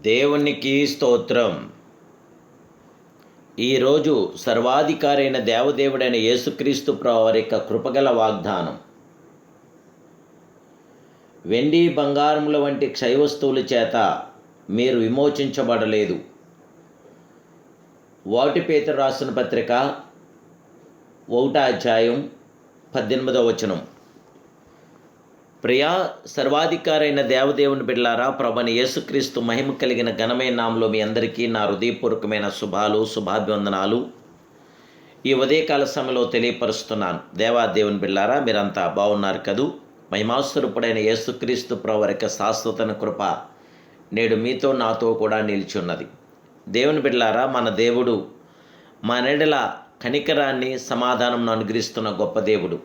దేవునికి స్తోత్రం. ఈరోజు సర్వాధికారైన దేవదేవుడైన యేసుక్రీస్తు వారి యొక్క కృపగల వాగ్దానం. వెండి బంగారముల వంటి క్షయవస్తువుల చేత మీరు విమోచించబడలేదు. వాటిపేత రాసిన పత్రిక ఒకటో అధ్యాయం పద్దెనిమిదవ వచనం. ప్రియా సర్వాధికారైన దేవదేవుని బిడ్లారా ప్రభని యేసుక్రీస్తు మహిమ కలిగిన ఘనమైన నామలో మీ అందరికీ నా హృదయపూర్వకమైన శుభాలు శుభాభివందనాలు. ఈ ఉదయకాల సమయంలో తెలియపరుస్తున్నాను. దేవాదేవుని బిడ్లారా మీరంతా బాగున్నారు కదూ? మహిమాస్వరూపుడైన యేసుక్రీస్తు ప్రవరిక శాశ్వతన కృప నేడు మీతో నాతో కూడా నిలిచున్నది దేవుని బిడ్లారా మన దేవుడు మనెడల కనికరాన్ని సమాధానం అనుగ్రహిస్తున్న గొప్ప దేవుడు.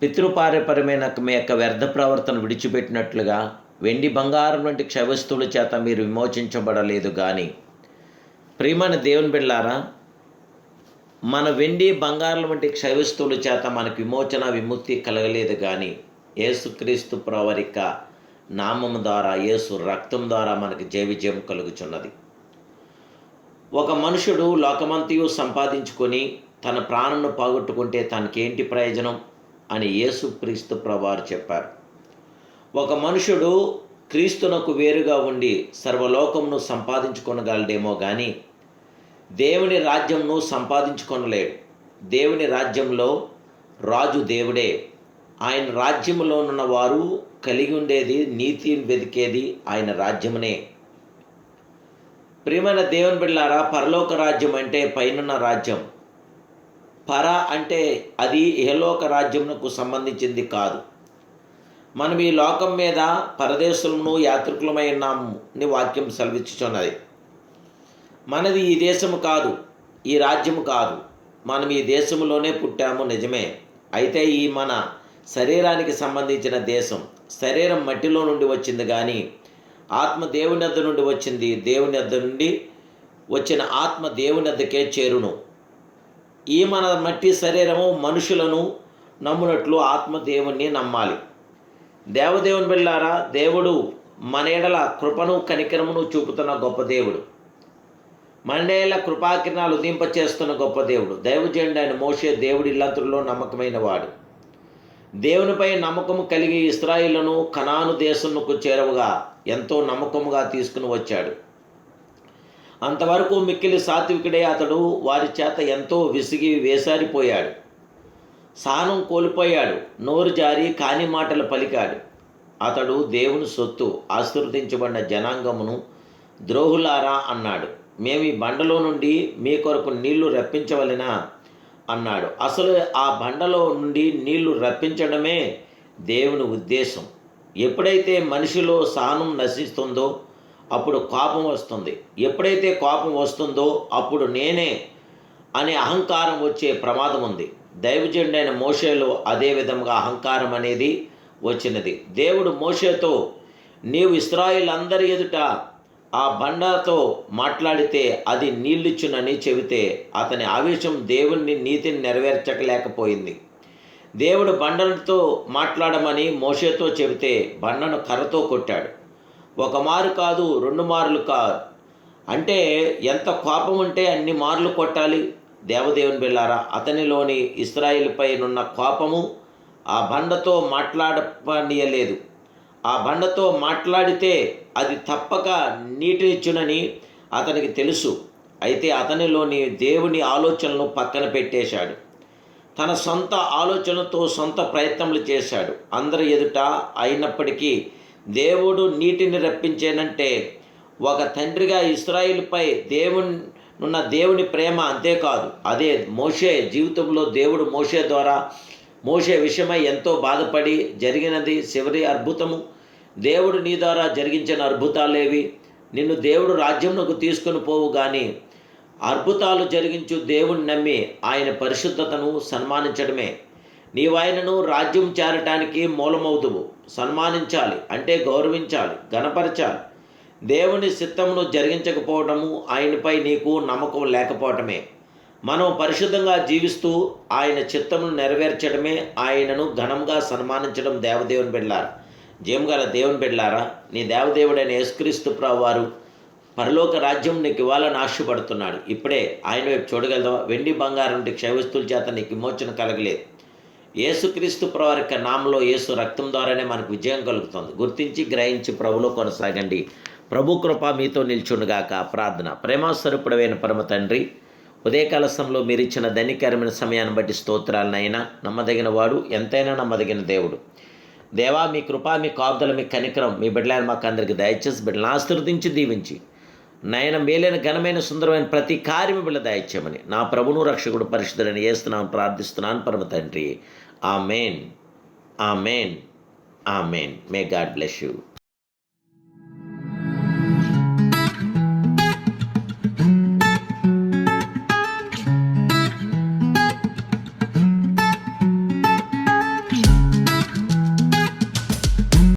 పితృపారపరమైన మీ యొక్క వ్యర్థ ప్రవర్తన విడిచిపెట్టినట్లుగా వెండి బంగారం వంటి క్షవస్తువుల చేత మీరు విమోచించబడలేదు కానీ ప్రియమైన దేవుని బిళ్ళారా మన వెండి బంగారం వంటి క్షయవస్తువుల చేత మనకు విమోచన విముక్తి కలగలేదు కానీ యేసుక్రీస్తు ప్రవరిక నామం ద్వారా యేసు రక్తం ద్వారా మనకి జయవిజయం కలుగుచున్నది. ఒక మనుషుడు లోకమంతయు సంపాదించుకొని తన ప్రాణంను పోగొట్టుకుంటే తనకేంటి ప్రయోజనం? అని యేసుక్రీస్తు ప్రభువారు చెప్పారు. ఒక మనుషుడు క్రీస్తునకు వేరుగా ఉండి సర్వలోకమును సంపాదించుకొనగలడేమో కానీ దేవుని రాజ్యంను సంపాదించుకొనలేడు. దేవుని రాజ్యంలో రాజు దేవుడే. ఆయన రాజ్యంలోనున్న వారు కలిగి ఉండేది నీతిని వెతికేది ఆయన రాజ్యమునే. ప్రియమైన దేవుని బిళ్ళారా పరలోక రాజ్యం అంటే పైనున్న రాజ్యం. పర అంటే అది ఇహలోక రాజ్యమునకు సంబంధించింది కాదు. మనం ఈ లోకం మీద పరదేశులను యాత్రికులమై ఉన్నాము అని వాక్యం సెలవిచ్చుచున్నది. మనది ఈ దేశము కాదు ఈ రాజ్యము కాదు. మనం ఈ దేశంలోనే పుట్టాము నిజమే. అయితే ఈ మన శరీరానికి సంబంధించిన దేశం శరీరం మట్టిలో నుండి వచ్చింది కానీ ఆత్మ దేవుని వద్ద నుండి వచ్చింది. దేవుని వద్ద నుండి వచ్చిన ఆత్మ దేవుని వద్దకే చేరును. ఈ మన మట్టి శరీరము మనుషులను నమ్మునట్లు ఆత్మదేవుణ్ణి నమ్మాలి. దేవదేవుని బిళ్ళారా దేవుడు మన ఎడల కృపను కనికరమును చూపుతున్న గొప్ప దేవుడు. మండేల కృపాకిరణాలు ఉదింపచేస్తున్న గొప్ప దేవుడు. దైవజండి ఆయన మోసే దేవుడి ఇల్లంతుల్లో నమ్మకమైన వాడు. దేవునిపై నమ్మకము కలిగి ఇస్రాయిలను కనాను దేశంకు చేరవుగా ఎంతో నమ్మకముగా తీసుకుని వచ్చాడు. అంతవరకు మిక్కిలి సాత్వికుడే అతడు వారి చేత ఎంతో విసిగి వేసారిపోయాడు. సహనం కోల్పోయాడు. నోరు జారి కాని మాటలు పలికాడు. అతడు దేవుని సొత్తు ఆశీర్వదించబడిన జనాంగమును ద్రోహులారా అన్నాడు. మేము ఈ బండలో నుండి మీ కొరకు నీళ్ళు రప్పించవలెనా? అన్నాడు. అసలు ఆ బండలో నుండి నీళ్ళు రప్పించడమే దేవుని ఉద్దేశం. ఎప్పుడైతే మనిషిలో సహనం నశిస్తుందో అప్పుడు కోపం వస్తుంది. ఎప్పుడైతే కోపం వస్తుందో అప్పుడు నేనే అనే అహంకారం వచ్చే ప్రమాదం ఉంది. దైవజండైన మోషేలో అదే విధంగా అహంకారం అనేది వచ్చినది. దేవుడు మోషేతో నీవు ఇస్రాయిల్ అందరి ఎదుట ఆ బండతో మాట్లాడితే అది నీళ్ళిచ్చునని చెబితే అతని ఆవేశం దేవుణ్ణి నీతిని నెరవేర్చకలేకపోయింది దేవుడు బండలతో మాట్లాడమని మోషేతో చెబితే బండను కర్రతో కొట్టాడు. ఒక మారు కాదు రెండు మార్లు కాదు. అంటే ఎంత కోపం ఉంటే అన్ని మార్లు కొట్టాలి. దేవదేవుని బిళ్ళారా అతనిలోని ఇస్రాయిల్పై నున్న కోపము ఆ బండతో మాట్లాడనీయలేదు ఆ బండతో మాట్లాడితే అది తప్పక నీటినిచ్చునని అతనికి తెలుసు. అయితే అతనిలోని దేవుని ఆలోచనలను పక్కన పెట్టేశాడు. తన సొంత ఆలోచనతో సొంత ప్రయత్నములు చేశాడు. అందరి ఎదుట అయినప్పటికీ దేవుడు నీటిని రప్పించేనంటే ఒక తండ్రిగా ఇస్రాయిల్పై దేవుని ఉన్న దేవుని ప్రేమ అంతేకాదు. అదే మోషే జీవితంలో దేవుడు మోషే ద్వారా మోషే విషయమై ఎంతో బాధపడి జరిగినది చివరి అద్భుతము. దేవుడు నీ ద్వారా జరిగించిన అద్భుతాలేవి. నిన్ను దేవుడు రాజ్యంలోకి తీసుకుని పోవు కానీ అద్భుతాలు జరిగించు దేవుణ్ణి నమ్మి ఆయన పరిశుద్ధతను సన్మానించడమే. నీవాయనను రాజ్యం చేరటానికి మూలమవుతువు సన్మానించాలి అంటే గౌరవించాలి గణపరచాలి దేవుని చిత్తమును జరిగించకపోవడము ఆయనపై నీకు నమ్మకం లేకపోవటమే. మనం పరిశుద్ధంగా జీవిస్తూ ఆయన చిత్తమును నెరవేర్చడమే ఆయనను ఘనంగా సన్మానించడం దేవదేవుని బిళ్ళారు జయముగల దేవుని బిడ్డారా నీ దేవదేవుడైన యేసుక్రీస్తు ప్రభు వారు పరలోక రాజ్యం నీకు ఇవ్వాలని ఆశపడుతున్నాడు. ఇప్పుడే ఆయన వైపు చూడగలదా వెండి బంగారం క్షయవస్తుల చేత నీకు విమోచన కలగలేదు. యేసుక్రీస్తు ప్రవారి యొక్క నామంలో యేసు రక్తం ద్వారానే మనకు విజయం కలుగుతుంది. గుర్తించి గ్రహించి ప్రభులో కొనసాగండి. ప్రభు కృప మీతో నిల్చుండుగాక. ప్రార్థన. ప్రేమాస్వరూపుడమైన పరమ తండ్రి ఉదయకాల సమయంలో మీరు ఇచ్చిన ధనికరమైన సమయాన్ని బట్టి స్తోత్రాలనైనా నమ్మదగిన వాడు ఎంతైనా నమ్మదగిన దేవుడు. దేవా మీ కృప మీ కాపుదల మీ కనికరం మీ బిడ్డలను మాకు అందరికి దయచేసి బిడ్డలను ఆశీర్వదించి దీవించి నయన మేలైన ఘనమైన సుందరమైన ప్రతి కార్యము బిడ్డ దయచేయమని నా ప్రభును రక్షకుడు పరిశుద్ధుడని వేస్తున్నాను ప్రార్థిస్తున్నాను పరమ తండ్రి. ఆ మెయిన్ ఆ మెయిన్ ఆ main may God bless you